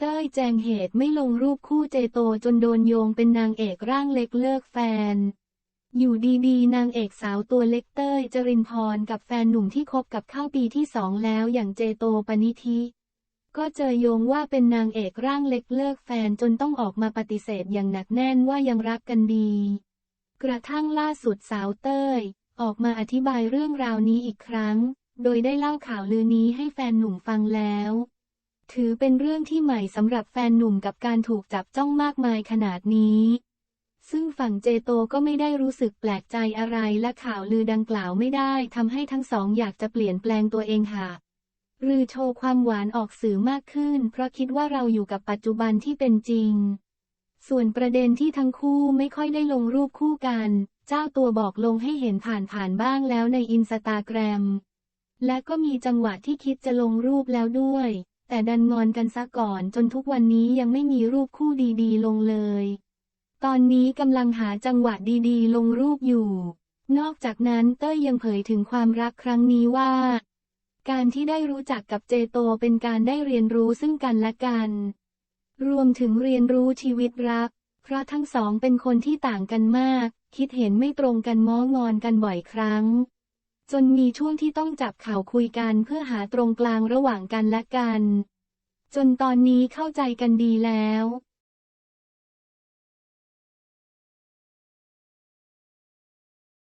เต้ยแจงเหตุไม่ลงรูปคู่เจโตจนโดนโยงเป็นนางเอกร่างเล็กเลิกแฟน อยู่ดีๆ นางเอกสาวตัวเล็กเต้ยจรินพรกับแฟนหนุ่มที่คบกับเข้าปีที่สองแล้วอย่างเจโตปนิธิก็เจอโยงว่าเป็นนางเอกร่างเล็กเลิกแฟนจนต้องออกมาปฏิเสธอย่างหนักแน่นว่ายังรักกันดี กระทั่งล่าสุดสาวเต้ย ออกมาอธิบายเรื่องราวนี้อีกครั้ง โดยได้เล่าข่าวลือนี้ให้แฟนหนุ่มฟังแล้ว ถือเป็นเรื่องที่ใหม่สำหรับแฟนหนุ่มกับการถูกจับจ้องมากมายขนาดนี้ ซึ่งฝั่งเจโตก็ไม่ได้รู้สึกแปลกใจอะไรและข่าวลือดังกล่าวไม่ได้ทำให้ทั้งสองอยากจะเปลี่ยนแปลงตัวเองหากหรือโชว์ความหวานออกสื่อมากขึ้น เพราะคิดว่าเราอยู่กับปัจจุบันที่เป็นจริง ส่วนประเด็นที่ทั้งคู่ไม่ค่อยได้ลงรูปคู่กัน เจ้าตัวบอกลงให้เห็นผ่านๆบ้างแล้วในอินสตาแกรม และก็มีจังหวะที่คิดจะลงรูปแล้วด้วย แต่ดันงอนกันซะก่อนจนทุกวันนี้ยังไม่มีรูปคู่ดีๆ ลงเลย ตอนนี้กำลังหาจังหวะดีๆ ลงรูปอยู่ นอกจากนั้นเต้ยยังเผยถึงความรักครั้งนี้ว่า การที่ได้รู้จักกับเจโตเป็นการได้เรียนรู้ซึ่งกันและกัน รวมถึงเรียนรู้ชีวิตรัก เพราะทั้งสองเป็นคนที่ต่างกันมาก คิดเห็นไม่ตรงกันม้องอนกันบ่อยครั้ง จนมีช่วงที่ต้องจับข่าวคุยกันเพื่อหาตรงกลางระหว่างกันและกัน จนตอนนี้เข้าใจกันดีแล้ว